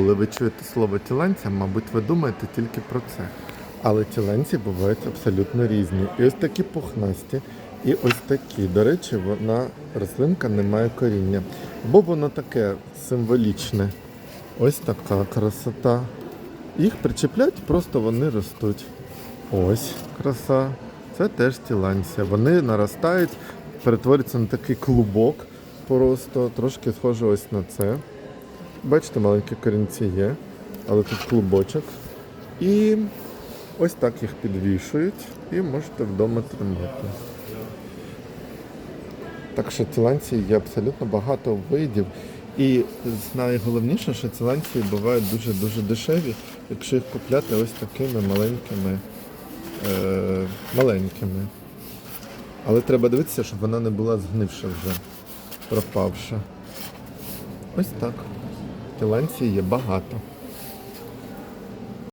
коли ви чуєте слово тіленця, мабуть, ви думаєте тільки про це. Але тіленці бувають абсолютно різні. І ось такі пухнасті, і ось такі. До речі, вона рослинка не має коріння. Бо воно таке символічне. Ось така красота. Їх причеплять, просто вони ростуть. Ось краса. Це теж тіланція. Вони наростають, перетворюються на такий клубок просто, трошки схоже ось на це. Бачите, маленькі корінці є, але тут клубочок. І ось так їх підвішують і можете вдома тримати. Так що ціланції є абсолютно багато видів. І найголовніше, що ціланції бувають дуже-дуже дешеві, якщо їх купляти ось такими маленькими. Е, маленькими. Але треба дивитися, щоб вона не була згнивша вже, пропавша. Ось так. Тіланції є багато.